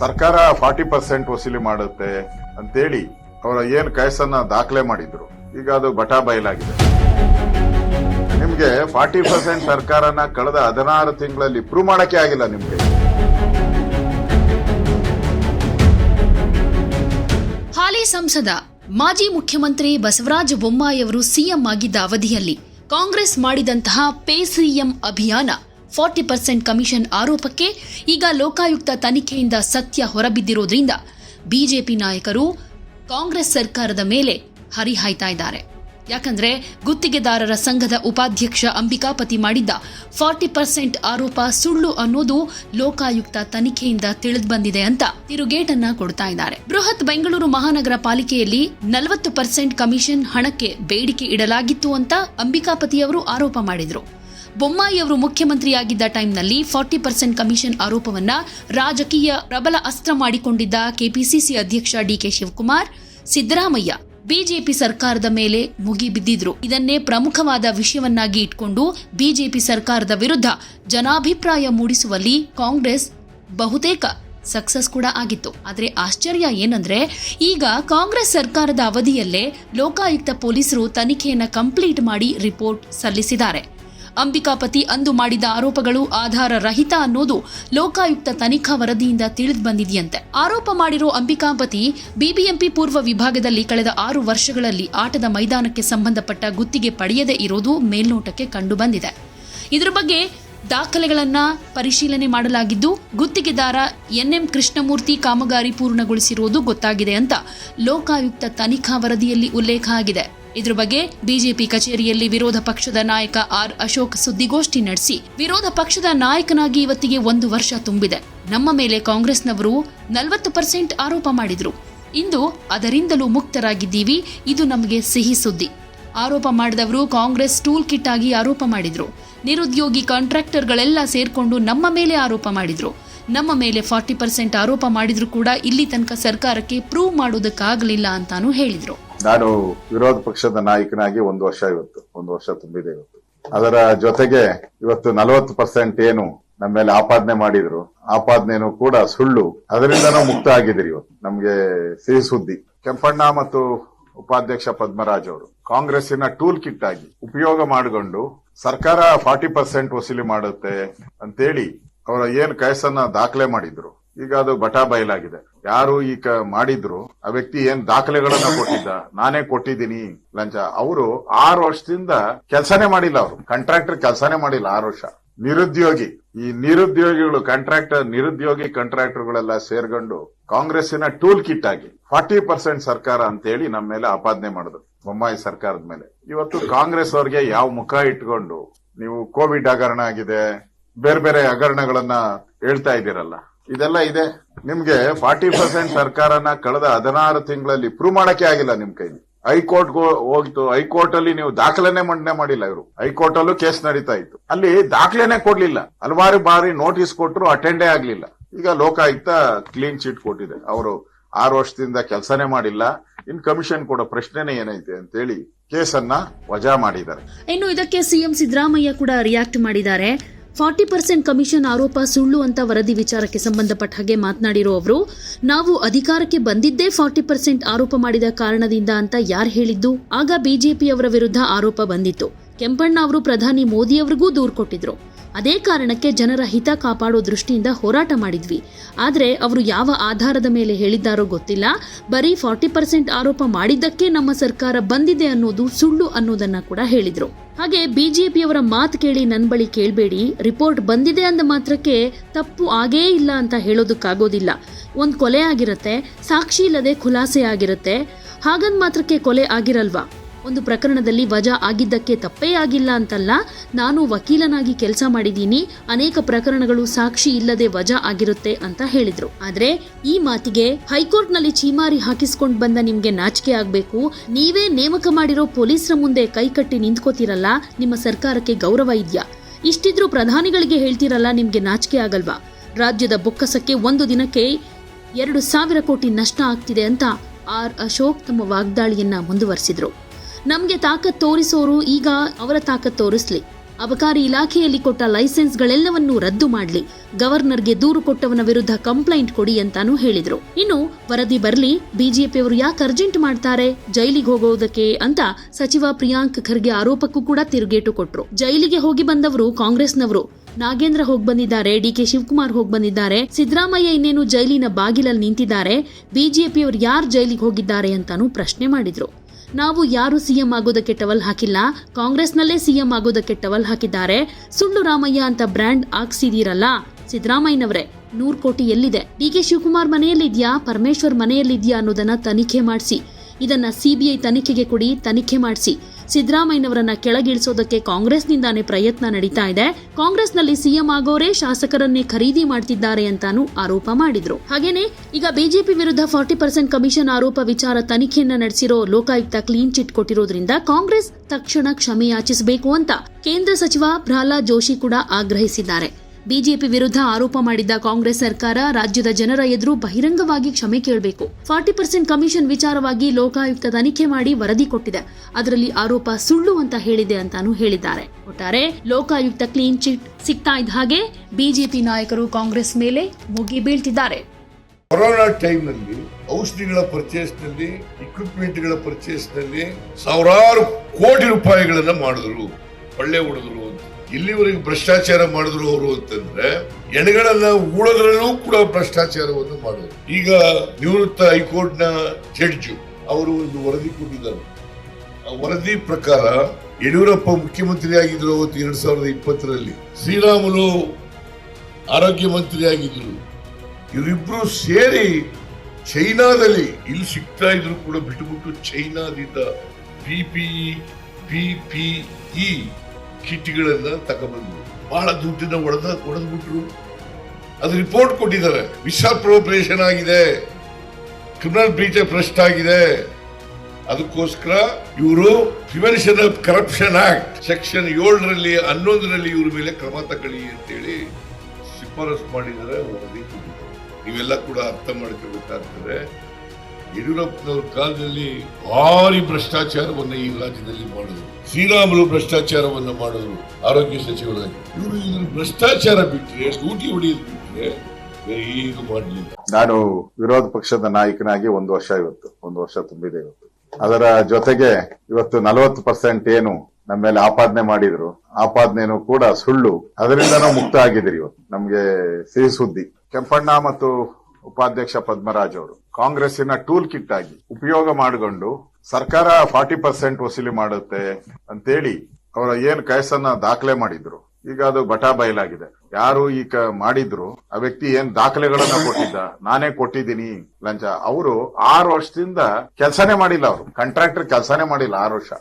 ಸರ್ಕಾರ forty percent ವಸೂಲಿ ಮಾಡುತ್ತೆ ಅಂತೇಳಿ ಅವರ ಏನ್ ಕೈಸನ್ನ ದಾಖಲೆ ಮಾಡಿದ್ರು. ಈಗ ಅದು ಬಟಾ ಬಯಲಾಗಿದೆ. ನಿಮ್ಗೆ ಫಾರ್ಟಿ ಪರ್ಸೆಂಟ್ ಸರ್ಕಾರನ ಕಳೆದ ಹದಿನಾರು ತಿಂಗಳಲ್ಲಿ ಪ್ರೂವ್ ಮಾಡಕ್ಕೆ ಆಗಿಲ್ಲ ನಿಮ್ಗೆ. ಹಾಲಿ ಸಂಸದ ಮಾಜಿ ಮುಖ್ಯಮಂತ್ರಿ ಬಸವರಾಜ ಬೊಮ್ಮಾಯಿಯವರು ಸಿಎಂ ಆಗಿದ್ದ ಅವಧಿಯಲ್ಲಿ ಕಾಂಗ್ರೆಸ್ ಮಾಡಿದಂತಹ ಪೇ ಸಿಎಂ ಅಭಿಯಾನ ಫಾರ್ಟಿ ಪರ್ಸೆಂಟ್ ಕಮಿಷನ್ ಆರೋಪಕ್ಕೆ ಈಗ ಲೋಕಾಯುಕ್ತ ತನಿಖೆಯಿಂದ ಸತ್ಯ ಹೊರಬಿದ್ದಿರೋದ್ರಿಂದ ಬಿಜೆಪಿ ನಾಯಕರು ಕಾಂಗ್ರೆಸ್ ಸರ್ಕಾರದ ಮೇಲೆ ಹರಿಹಾಯ್ತಾ ಇದ್ದಾರೆ. ಯಾಕಂದ್ರೆ ಗುತ್ತಿಗೆದಾರರ ಸಂಘದ ಉಪಾಧ್ಯಕ್ಷ ಅಂಬಿಕಾಪತಿ ಮಾಡಿದ್ದ ಫಾರ್ಟಿ ಪರ್ಸೆಂಟ್ ಆರೋಪ ಸುಳ್ಳು ಅನ್ನೋದು ಲೋಕಾಯುಕ್ತ ತನಿಖೆಯಿಂದ ತಿಳಿದು ಬಂದಿದೆ ಅಂತ ತಿರುಗೇಟನ್ನ ಕೊಡ್ತಾ ಇದ್ದಾರೆ. ಬೃಹತ್ ಬೆಂಗಳೂರು ಮಹಾನಗರ ಪಾಲಿಕೆಯಲ್ಲಿ ನಲವತ್ತು ಪರ್ಸೆಂಟ್ ಕಮಿಷನ್ ಹಣಕ್ಕೆ ಬೇಡಿಕೆ ಇಡಲಾಗಿತ್ತು ಅಂತ ಅಂಬಿಕಾಪತಿಯವರು ಆರೋಪ ಮಾಡಿದ್ರು. ಬೊಮ್ಮಾಯಿಯವರು ಮುಖ್ಯಮಂತ್ರಿಯಾಗಿದ್ದ ಟೈಮ್ನಲ್ಲಿ ಫಾರ್ಟಿ ಪರ್ಸೆಂಟ್ ಕಮಿಷನ್ ಆರೋಪವನ್ನ ರಾಜಕೀಯ ಪ್ರಬಲ ಅಸ್ತ್ರ ಮಾಡಿಕೊಂಡಿದ್ದ ಕೆಪಿಸಿಸಿ ಅಧ್ಯಕ್ಷ ಡಿಕೆ ಶಿವಕುಮಾರ್, ಸಿದ್ದರಾಮಯ್ಯ, ಬಿಜೆಪಿ ಸರ್ಕಾರದ ಮೇಲೆ ಮುಗಿಬಿದ್ದಿದ್ರು ಇದನ್ನೇ ಪ್ರಮುಖವಾದ ವಿಷಯವನ್ನಾಗಿ ಇಟ್ಕೊಂಡು ಬಿಜೆಪಿ ಸರ್ಕಾರದ ವಿರುದ್ಧ ಜನಾಭಿಪ್ರಾಯ ಮೂಡಿಸುವಲ್ಲಿ ಕಾಂಗ್ರೆಸ್ ಬಹುತೇಕ ಸಕ್ಸಸ್ ಕೂಡ ಆಗಿತ್ತು. ಆದರೆ ಆಶ್ಚರ್ಯ ಏನಂದ್ರೆ, ಈಗ ಕಾಂಗ್ರೆಸ್ ಸರ್ಕಾರದ ಅವಧಿಯಲ್ಲೇ ಲೋಕಾಯುಕ್ತ ಪೊಲೀಸರು ತನಿಖೆಯನ್ನು ಕಂಪ್ಲೀಟ್ ಮಾಡಿ ರಿಪೋರ್ಟ್ ಸಲ್ಲಿಸಿದ್ದಾರೆ. ಅಂಬಿಕಾಪತಿ ಅಂದು ಮಾಡಿದ ಆರೋಪಗಳು ಆಧಾರ ರಹಿತ ಅನ್ನೋದು ಲೋಕಾಯುಕ್ತ ತನಿಖಾ ವರದಿಯಿಂದ ತಿಳಿದು ಬಂದಿದೆಯಂತೆ. ಆರೋಪ ಮಾಡಿರೋ ಅಂಬಿಕಾಪತಿ ಬಿಬಿಎಂಪಿ ಪೂರ್ವ ವಿಭಾಗದಲ್ಲಿ ಕಳೆದ ಆರು ವರ್ಷಗಳಲ್ಲಿ ಆಟದ ಮೈದಾನಕ್ಕೆ ಸಂಬಂಧಪಟ್ಟ ಗುತ್ತಿಗೆ ಪಡೆಯದೇ ಇರೋದು ಮೇಲ್ನೋಟಕ್ಕೆ ಕಂಡುಬಂದಿದೆ. ಇದರ ಬಗ್ಗೆ ದಾಖಲೆಗಳನ್ನ ಪರಿಶೀಲನೆ ಮಾಡಲಾಗಿದ್ದು, ಗುತ್ತಿಗೆದಾರ ಎನ್ಎಂ ಕೃಷ್ಣಮೂರ್ತಿ ಕಾಮಗಾರಿ ಪೂರ್ಣಗೊಳಿಸಿರುವುದು ಗೊತ್ತಾಗಿದೆ ಅಂತ ಲೋಕಾಯುಕ್ತ ತನಿಖಾ ವರದಿಯಲ್ಲಿ ಉಲ್ಲೇಖ ಆಗಿದೆ. ಇದ್ರ ಬಗ್ಗೆ ಬಿಜೆಪಿ ಕಚೇರಿಯಲ್ಲಿ ವಿರೋಧ ಪಕ್ಷದ ನಾಯಕ ಆರ್ ಅಶೋಕ್ ಸುದ್ದಿಗೋಷ್ಠಿ ನಡೆಸಿ, ವಿರೋಧ ಪಕ್ಷದ ನಾಯಕನಾಗಿ ಇವತ್ತಿಗೆ ಒಂದು ವರ್ಷ ತುಂಬಿದೆ. ನಮ್ಮ ಮೇಲೆ ಕಾಂಗ್ರೆಸ್ನವರು ನಲವತ್ತು ಪರ್ಸೆಂಟ್ ಆರೋಪ ಮಾಡಿದ್ರು. ಇಂದು ಅದರಿಂದಲೂ ಮುಕ್ತರಾಗಿದ್ದೀವಿ, ಇದು ನಮಗೆ ಸಿಹಿ ಸುದ್ದಿ. ಆರೋಪ ಮಾಡಿದವರು ಕಾಂಗ್ರೆಸ್ ಟೂಲ್ ಕಿಟ್ ಆಗಿ ಆರೋಪ ಮಾಡಿದ್ರು. ನಿರುದ್ಯೋಗಿ ಕಾಂಟ್ರಾಕ್ಟರ್ಗಳೆಲ್ಲ ಸೇರ್ಕೊಂಡು ನಮ್ಮ ಮೇಲೆ ಆರೋಪ ಮಾಡಿದ್ರು. ನಮ್ಮ ಮೇಲೆ ಫಾರ್ಟಿ ಪರ್ಸೆಂಟ್ ಆರೋಪ ಮಾಡಿದ್ರು ಕೂಡ ಇಲ್ಲಿ ತನಕ ಸರ್ಕಾರಕ್ಕೆ ಪ್ರೂವ್ ಮಾಡೋದಕ್ಕಾಗಲಿಲ್ಲ ಅಂತಾನೂ ಹೇಳಿದ್ರು. ನಾನು ವಿರೋಧ ಪಕ್ಷದ ನಾಯಕನಾಗಿ ಒಂದು ವರ್ಷ ಇವತ್ತು, ಒಂದು ವರ್ಷ ತುಂಬಿದೆ ಇವತ್ತು. ಅದರ ಜೊತೆಗೆ ಇವತ್ತು ನಲವತ್ತು ಪರ್ಸೆಂಟ್ ಏನು ನಮ್ಮ ಮೇಲೆ ಆಪಾದನೆ ಮಾಡಿದ್ರು. ಆಪಾದನೆನೂ ಕೂಡ ಸುಳ್ಳು. ಅದರಿಂದನೂ ಮುಕ್ತ ಆಗಿದ್ದೀರಿ ಇವತ್ತು. ನಮ್ಗೆ ಸಿಹಿ ಸುದ್ದಿ. ಕೆಂಪಣ್ಣ ಮತ್ತು ಉಪಾಧ್ಯಕ್ಷ ಪದ್ಮರಾಜ್ ಅವರು ಕಾಂಗ್ರೆಸ್ಸಿನ ಟೂಲ್ ಕಿಟ್ ಆಗಿ ಉಪಯೋಗ ಮಾಡಿಕೊಂಡು ಸರ್ಕಾರ ಫಾರ್ಟಿ ಪರ್ಸೆಂಟ್ ವಸೂಲಿ ಮಾಡುತ್ತೆ ಅಂತೇಳಿ ಅವರ ಏನ್ ಕೈಸನ್ನ ದಾಖಲೆ ಮಾಡಿದ್ರು. ಈಗ ಅದು ಬಟಾ ಬಯಲಾಗಿದೆ. ಯಾರು ಈ ಕ- ಮಾಡಿದ್ರು, ಆ ವ್ಯಕ್ತಿ ಏನ್ ದಾಖಲೆಗಳನ್ನ ಕೊಟ್ಟಿದ್ದ? ನಾನೇ ಕೊಟ್ಟಿದ್ದೀನಿ, ಲಂಚ. ಅವರು ಆರು ವರ್ಷದಿಂದ ಕೆಲಸನೇ ಮಾಡಿಲ್ಲ ಅವರು. ಕಾಂಟ್ರಾಕ್ಟರ್ ಕೆಲಸನೇ ಮಾಡಿಲ್ಲ ಆರು ವರ್ಷ. ನಿರುದ್ಯೋಗಿ. ಈ ನಿರುದ್ಯೋಗಿಗಳು ಕಾಂಟ್ರಾಕ್ಟರ್ ನಿರುದ್ಯೋಗಿ ಕಾಂಟ್ರಾಕ್ಟರ್ಗಳೆಲ್ಲ ಸೇರ್ಕೊಂಡು ಕಾಂಗ್ರೆಸ್ಸಿನ ಟೂಲ್ ಕಿಟ್ ಆಗಿ ಫಾರ್ಟಿ ಪರ್ಸೆಂಟ್ ಸರ್ಕಾರ ಅಂತೇಳಿ ನಮ್ಮ ಮೇಲೆ ಆಪಾದನೆ ಮಾಡಿದ್ರು, ಬೊಮ್ಮಾಯಿ ಸರ್ಕಾರದ ಮೇಲೆ. ಇವತ್ತು ಕಾಂಗ್ರೆಸ್ ಅವರಿಗೆ ಯಾವ ಮುಖ ಇಟ್ಕೊಂಡು ನೀವು ಕೋವಿಡ್ ಹಗರಣ ಆಗಿದೆ ಬೇರೆ ಬೇರೆ ಹಗರಣಗಳನ್ನ ಹೇಳ್ತಾ ಇದ್ದೀರಲ್ಲ ಇದೆಲ್ಲ ಇದೆ. ನಿಮ್ಗೆ ಫಾರ್ಟಿ ಪರ್ಸೆಂಟ್ ಸರ್ಕಾರನ ಕಳೆದ ಹದಿನಾರು ತಿಂಗಳಲ್ಲಿ ಪ್ರೂವ್ ಮಾಡಕ್ಕೆ ಆಗಿಲ್ಲ ನಿಮ್ ಕೈಲಿ. ಹೈಕೋರ್ಟ್ ಹೋಗಿತ್ತು. ಹೈಕೋರ್ಟ್ ಅಲ್ಲಿ ನೀವು ದಾಖಲೆನೆ ಮಂಡನೆ ಮಾಡಿಲ್ಲ ಇವರು. ಹೈಕೋರ್ಟ್ ಅಲ್ಲೂ ಕೇಸ್ ನಡೀತಾ ಇತ್ತು. ಅಲ್ಲಿ ದಾಖಲೆನೆ ಕೊಡ್ಲಿಲ್ಲ. ಹಲವಾರು ಬಾರಿ ನೋಟಿಸ್ ಕೊಟ್ಟರು ಅಟೆಂಡೇ ಆಗ್ಲಿಲ್ಲ. ಈಗ ಲೋಕಾಯುಕ್ತ ಕ್ಲೀನ್ ಚೀಟ್ ಕೊಟ್ಟಿದೆ. ಅವರು ಆರು ವರ್ಷದಿಂದ ಕೆಲಸನೇ ಮಾಡಿಲ್ಲ. ಇನ್ ಕಮಿಷನ್ ಕೂಡ ಪ್ರಶ್ನೆನೇ ಏನೈತೆ ಅಂತೇಳಿ ಕೇಸನ್ನ ವಜಾ ಮಾಡಿದ್ದಾರೆ. ಇನ್ನು ಇದಕ್ಕೆ ಸಿಎಂ ಸಿದ್ದರಾಮಯ್ಯ ಕೂಡ ರಿಯಾಕ್ಟ್ ಮಾಡಿದ್ದಾರೆ. ಫಾರ್ಟಿ ಪರ್ಸೆಂಟ್ ಕಮಿಷನ್ ಆರೋಪ ಸುಳ್ಳು ಅಂತ ವರದಿ ವಿಚಾರಕ್ಕೆ ಸಂಬಂಧಪಟ್ಟ ಹಾಗೆ ಮಾತನಾಡಿರೋ ಅವರು, ನಾವು ಅಧಿಕಾರಕ್ಕೆ ಬಂದಿದ್ದೇ ಫಾರ್ಟಿ ಪರ್ಸೆಂಟ್ ಆರೋಪ ಮಾಡಿದ ಕಾರಣದಿಂದ ಅಂತ ಯಾರು ಹೇಳಿದ್ದು? ಆಗ ಬಿಜೆಪಿಯವರ ವಿರುದ್ಧ ಆರೋಪ ಬಂದಿತ್ತು. ಕೆಂಪಣ್ಣ ಅವರು ಪ್ರಧಾನಿ ಮೋದಿಯವರಿಗೂ ದೂರು ಕೊಟ್ಟಿದ್ರು. ಅದೇ ಕಾರಣಕ್ಕೆ ಜನರ ಹಿತ ಕಾಪಾಡೋ ದೃಷ್ಟಿಯಿಂದ ಹೋರಾಟ ಮಾಡಿದ್ವಿ. ಆದರೆ ಅವರು ಯಾವ ಆಧಾರದ ಮೇಲೆ ಹೇಳಿದ್ದಾರೋ ಗೊತ್ತಿಲ್ಲ. ಬರೀ ಫಾರ್ಟಿ ಪರ್ಸೆಂಟ್ ಆರೋಪ ಮಾಡಿದ್ದಕ್ಕೆ ನಮ್ಮ ಸರ್ಕಾರ ಬಂದಿದೆ ಅನ್ನೋದು ಸುಳ್ಳು ಅನ್ನೋದನ್ನ ಕೂಡ ಹೇಳಿದರು. ಹಾಗೆ ಬಿಜೆಪಿಯವರ ಮಾತು ಕೇಳಿ ನನ್ನ ಬಳಿ ಕೇಳಬೇಡಿ, ರಿಪೋರ್ಟ್ ಬಂದಿದೆ ಅಂದ ಮಾತ್ರಕ್ಕೆ ತಪ್ಪು ಆಗೇ ಇಲ್ಲ ಅಂತ ಹೇಳೋದಕ್ಕಾಗೋದಿಲ್ಲ. ಒಂದು ಕೊಲೆ ಆಗಿರುತ್ತೆ, ಸಾಕ್ಷಿ ಇಲ್ಲದೆ ಖುಲಾಸೆ ಆಗಿರುತ್ತೆ. ಹಾಗಂದ್ ಮಾತ್ರಕ್ಕೆ ಕೊಲೆ ಆಗಿರಲ್ವಾ? ಒಂದು ಪ್ರಕರಣದಲ್ಲಿ ವಜಾ ಆಗಿದ್ದಕ್ಕೆ ತಪ್ಪೇ ಆಗಿಲ್ಲ ಅಂತಲ್ಲ, ನಾನು ವಕೀಲನಾಗಿ ಕೆಲಸ ಮಾಡಿದ್ದೀನಿ, ಅನೇಕ ಪ್ರಕರಣಗಳು ಸಾಕ್ಷಿ ಇಲ್ಲದೆ ವಜಾ ಆಗಿರುತ್ತೆ ಅಂತ ಹೇಳಿದ್ರು. ಆದ್ರೆ ಈ ಮಾತಿಗೆ ಹೈಕೋರ್ಟ್ನಲ್ಲಿ ಚೀಮಾರಿ ಹಾಕಿಸ್ಕೊಂಡು ಬಂದ ನಿಮ್ಗೆ ನಾಚಿಕೆ ಆಗ್ಬೇಕು, ನೀವೇ ನೇಮಕ ಮಾಡಿರೋ ಪೊಲೀಸರ ಮುಂದೆ ಕೈಕಟ್ಟಿ ನಿಂತ್ಕೋತಿರಲ್ಲ, ನಿಮ್ಮ ಸರ್ಕಾರಕ್ಕೆ ಗೌರವ ಇದ್ಯಾ? ಇಷ್ಟಿದ್ರೂ ಪ್ರಧಾನಿಗಳಿಗೆ ಹೇಳ್ತಿರಲ್ಲ ನಿಮ್ಗೆ ನಾಚಿಕೆ ಆಗಲ್ವಾ? ರಾಜ್ಯದ ಬೊಕ್ಕಸಕ್ಕೆ ಒಂದು ದಿನಕ್ಕೆ ಎರಡು ಸಾವಿರ ಕೋಟಿ ನಷ್ಟ ಆಗ್ತಿದೆ ಅಂತ ಆರ್ ಅಶೋಕ್ ತಮ್ಮ ವಾಗ್ದಾಳಿಯನ್ನ ಮುಂದುವರಿಸಿದ್ರು. ನಮ್ಗೆ ತಾಕತ್ ತೋರಿಸೋರು ಈಗ ಅವರ ತಾಕತ್ ತೋರಿಸ್ಲಿ. ಅಬಕಾರಿ ಇಲಾಖೆಯಲ್ಲಿ ಕೊಟ್ಟ ಲೈಸೆನ್ಸ್ಗಳೆಲ್ಲವನ್ನೂ ರದ್ದು ಮಾಡಲಿ. ಗವರ್ನರ್ಗೆ ದೂರು ಕೊಟ್ಟವನ ವಿರುದ್ಧ ಕಂಪ್ಲೇಂಟ್ ಕೊಡಿ ಅಂತಾನೂ ಹೇಳಿದ್ರು. ಇನ್ನು ವರದಿ ಬರ್ಲಿ, ಬಿಜೆಪಿಯವರು ಯಾಕೆ ಅರ್ಜೆಂಟ್ ಮಾಡ್ತಾರೆ? ಜೈಲಿಗೆ ಹೋಗೋದಕ್ಕೆ ಅಂತ ಸಚಿವ ಪ್ರಿಯಾಂಕ್ ಖರ್ಗೆ ಆರೋಪಕ್ಕೂ ಕೂಡ ತಿರುಗೇಟು ಕೊಟ್ರು. ಜೈಲಿಗೆ ಹೋಗಿ ಬಂದವರು ಕಾಂಗ್ರೆಸ್ನವರು. ನಾಗೇಂದ್ರ ಹೋಗಿ ಬಂದಿದ್ದಾರೆ ಡಿಕೆ ಶಿವಕುಮಾರ್ ಹೋಗಿ ಬಂದಿದ್ದಾರೆ. ಸಿದ್ದರಾಮಯ್ಯ ಇನ್ನೇನು ಜೈಲಿನ ಬಾಗಿಲಲ್ಲಿ ನಿಂತಿದ್ದಾರೆ. ಬಿಜೆಪಿಯವರು ಯಾರು ಜೈಲಿಗೆ ಹೋಗಿದ್ದಾರೆ ಅಂತಾನೂ ಪ್ರಶ್ನೆ ಮಾಡಿದ್ರು. ನಾವು ಯಾರು ಸಿಎಂ ಆಗೋದಕ್ಕೆ ಟವಲ್ ಹಾಕಿಲ್ಲ, ಕಾಂಗ್ರೆಸ್ನಲ್ಲೇ ಸಿಎಂ ಆಗೋದಕ್ಕೆ ಟವಲ್ ಹಾಕಿದ್ದಾರೆ. ಸುಳ್ಳು ರಾಮಯ್ಯ ಅಂತ ಬ್ರ್ಯಾಂಡ್ ಹಾಕ್ಸಿದೀರಲ್ಲ, ಸಿದ್ದರಾಮಯ್ಯನವರೇ, ನೂರು ಕೋಟಿ ಎಲ್ಲಿದೆ? ಡಿಕೆ ಶಿವಕುಮಾರ್ ಮನೆಯಲ್ಲಿದ್ಯಾ, ಪರಮೇಶ್ವರ್ ಮನೆಯಲ್ಲಿದ್ಯಾ ಅನ್ನೋದನ್ನ ತನಿಖೆ ಮಾಡಿಸಿ. ಇದನ್ನ ಸಿಬಿಐ ತನಿಖೆಗೆ ಕೊಡಿ, ತನಿಖೆ ಮಾಡಿಸಿ. ಸಿದ್ದರಾಮಯ್ಯನವರನ್ನ ಕೆಳಗಿಳಿಸೋದಕ್ಕೆ ಕಾಂಗ್ರೆಸ್ನಿಂದಾನೇ ಪ್ರಯತ್ನ ನಡೀತಾ ಇದೆ. ಕಾಂಗ್ರೆಸ್ನಲ್ಲಿ ಸಿಎಂ ಆಗೋರೇ ಶಾಸಕರನ್ನೇ ಖರೀದಿ ಮಾಡ್ತಿದ್ದಾರೆ ಅಂತಾನೂ ಆರೋಪ ಮಾಡಿದ್ರು. ಹಾಗೇನೆ ಈಗ ಬಿಜೆಪಿ ವಿರುದ್ಧ ಫಾರ್ಟಿ ಪರ್ಸೆಂಟ್ ಕಮಿಷನ್ ಆರೋಪ ವಿಚಾರ ತನಿಖೆಯನ್ನ ನಡೆಸಿರೋ ಲೋಕಾಯುಕ್ತ ಕ್ಲೀನ್ ಚಿಟ್ ಕೊಟ್ಟಿರೋದ್ರಿಂದ ಕಾಂಗ್ರೆಸ್ ತಕ್ಷಣ ಕ್ಷಮೆ ಯಾಚಿಸಬೇಕು ಅಂತ ಕೇಂದ್ರ ಸಚಿವ ಪ್ರಹ್ಲಾದ್ ಜೋಶಿ ಕೂಡ ಆಗ್ರಹಿಸಿದ್ದಾರೆ. ಬಿಜೆಪಿ ವಿರುದ್ಧ ಆರೋಪ ಮಾಡಿದ್ದ ಕಾಂಗ್ರೆಸ್ ಸರ್ಕಾರ ರಾಜ್ಯದ ಜನರ ಎದುರು ಬಹಿರಂಗವಾಗಿ ಕ್ಷಮೆ ಕೇಳಬೇಕು. ಫಾರ್ಟಿ ಪರ್ಸೆಂಟ್ ಕಮಿಷನ್ ವಿಚಾರವಾಗಿ ಲೋಕಾಯುಕ್ತ ತನಿಖೆ ಮಾಡಿ ವರದಿ ಕೊಟ್ಟಿದೆ. ಅದರಲ್ಲಿ ಆರೋಪ ಸುಳ್ಳು ಅಂತ ಹೇಳಿದೆ ಅಂತಾನೂ ಹೇಳಿದ್ದಾರೆ. ಒಟ್ಟಾರೆ ಲೋಕಾಯುಕ್ತ ಕ್ಲೀನ್ ಚಿಟ್ ಸಿಗ್ತಾ ಇದ್ದ ಹಾಗೆ ಬಿಜೆಪಿ ನಾಯಕರು ಕಾಂಗ್ರೆಸ್ ಮೇಲೆ ಮುಗಿ ಬೀಳ್ತಿದ್ದಾರೆ. ಕೊರೋನಾ ಟೈಮ್ನಲ್ಲಿ ಔಷಧಿಗಳ ಪರ್ಚೇಸ್ನಲ್ಲಿ ಇಕ್ವಿಪ್ಮೆಂಟ್ಗಳ ಪರ್ಚೇಸ್ನಲ್ಲಿ ಸಾವಿರಾರು ಕೋಟಿ ರೂಪಾಯಿಗಳನ್ನು ಮಾಡಿದ್ರು. ಒಳ್ಳೆ ಹೊಡೆದ್ರು ಇಲ್ಲಿವರೆಗೆ ಭ್ರಷ್ಟಾಚಾರ ಮಾಡಿದ್ರು ಅವರು ಅಂತಂದ್ರೆ ಎಣೆಗಳನ್ನ ಉಳೋದ್ರಲ್ಲೂ ಕೂಡ ಭ್ರಷ್ಟಾಚಾರವನ್ನು ಮಾಡಿದ್ರು ಈಗ ನಿವೃತ್ತ ಹೈಕೋರ್ಟ್ನ ಜಡ್ಜ್ ಅವರು ಒಂದು ವರದಿ ಕೊಟ್ಟಿದ್ದಾರೆ. ಆ ವರದಿ ಪ್ರಕಾರ ಯಡಿಯೂರಪ್ಪ ಮುಖ್ಯಮಂತ್ರಿ ಆಗಿದ್ರು ಅವತ್ತು ಎರಡ್ ಸಾವಿರದ ಇಪ್ಪತ್ತರಲ್ಲಿ, ಶ್ರೀರಾಮುಲು ಆರೋಗ್ಯ ಮಂತ್ರಿ ಆಗಿದ್ರು. ಇವರಿಬ್ರು ಸೇರಿ ಚೈನಾದಲ್ಲಿ ಇಲ್ಲಿ ಸಿಗ್ತಾ ಇದ್ರು ಕೂಡ ಬಿಟ್ಟುಬಿಟ್ಟು ಚೈನಾದಿಂದ ಪಿಪಿಇ ಪಿಪಿಇ ಕಿಟ್ಗಳನ್ನ ತಗೊಂಡ್ಬಂದ್ರು ಬಹಳ ದುಡ್ಡನ್ನ ಒಡೆದ, ಒಡೆದ್ಬಿಟ್ರು. ಅದು ರಿಪೋರ್ಟ್ ಕೊಟ್ಟಿದ್ದಾರೆ. ಮಿಸ್ಅಪ್ರೋಪ್ರಿಯೇಷನ್ ಆಗಿದೆ. ಕ್ರಿಮಿನಲ್ ಬ್ರೀಚ್ ಫ್ರೆಸ್ಟ್ ಆಗಿದೆ. ಅದಕ್ಕೋಸ್ಕರ ಇವರು prevention of corruption act section ಏಳರಲ್ಲಿ, ಹನ್ನೊಂದರಲ್ಲಿ ಇವ್ರ ಮೇಲೆ ಕ್ರಮ ತಗೊಳ್ಳಿ ಅಂತೇಳಿ ಶಿಫಾರಸ್ ಮಾಡಿದರೆ ವರದಿ ನೀವೆಲ್ಲ ಕೂಡ ಅರ್ಥ ಮಾಡ್ಕೋಬೇಕಾಗ್ತದೆ ಯಡಿಯೂರಪ್ಪನವ್ರ ಕಾಲದಲ್ಲಿ ಭಾರಿ ಭ್ರಷ್ಟಾಚಾರವನ್ನು ಈ ರಾಜ್ಯದಲ್ಲಿ ಮಾಡಿದ್ರು. ಶ್ರೀರಾಮುಲು ಭ್ರಷ್ಟಾಚಾರವನ್ನು ಮಾಡಿದ್ರು ಆರೋಗ್ಯ ಸಚಿವರಾಗಿ. ಇವರು ಇದ್ರ ಭ್ರಷ್ಟಾಚಾರ ಬಿಟ್ಟರೆ ಸ್ಕೂಟಿ ಹೊಡೆಯೋದು ಮಾಡಲಿಲ್ಲ. ನಾನು ವಿರೋಧ ಪಕ್ಷದ ನಾಯಕನಾಗಿ ಒಂದು ವರ್ಷ ಇವತ್ತು, ಒಂದು ವರ್ಷ ತುಂಬಿದೆ ಇವತ್ತು. ಅದರ ಜೊತೆಗೆ ಇವತ್ತು ನಲವತ್ತು ಪರ್ಸೆಂಟ್ ಏನು ನಮ್ಮ ಮೇಲೆ ಆಪಾದನೆ ಮಾಡಿದ್ರು. ಆಪಾದನೆನೂ ಕೂಡ ಸುಳ್ಳು. ಅದರಿಂದನೂ ಮುಕ್ತ ಆಗಿದ್ರಿ ಇವತ್ತು. ನಮ್ಗೆ ಸಿಹಿ ಸುದ್ದಿ. ಕೆಂಪಣ್ಣ ಮತ್ತು ಉಪಾಧ್ಯಕ್ಷ ಪದ್ಮರಾಜ್ ಅವರು. ಕಾಂಗ್ರೆಸ್ಸಿನ ಟೂಲ್ ಕಿಟ್ ಆಗಿ ಉಪಯೋಗ ಮಾಡಿಕೊಂಡು ಸರ್ಕಾರ ಫಾರ್ಟಿ ಪರ್ಸೆಂಟ್ ವಸೂಲಿ ಮಾಡುತ್ತೆ ಅಂತೇಳಿ ಅವರ ಏನ್ ಕಯಸನ್ನ ದಾಖಲೆ ಮಾಡಿದ್ರು. ಈಗ ಅದು ಬಟಾ ಬಯಲಾಗಿದೆ. ಯಾರು ಈಗ ಮಾಡಿದ್ರು, ಆ ವ್ಯಕ್ತಿ ಏನ್ ದಾಖಲೆಗಳನ್ನ ಕೊಟ್ಟಿದ್ದ? ನಾನೇ ಕೊಟ್ಟಿದ್ದೀನಿ ಲಂಚ. ಅವರು ಆರು ವರ್ಷದಿಂದ ಕೆಲಸನೇ ಮಾಡಿಲ್ಲ ಅವರು. ಕಾಂಟ್ರಾಕ್ಟರ್ ಕೆಲಸನೇ ಮಾಡಿಲ್ಲ ಆರು ವರ್ಷ.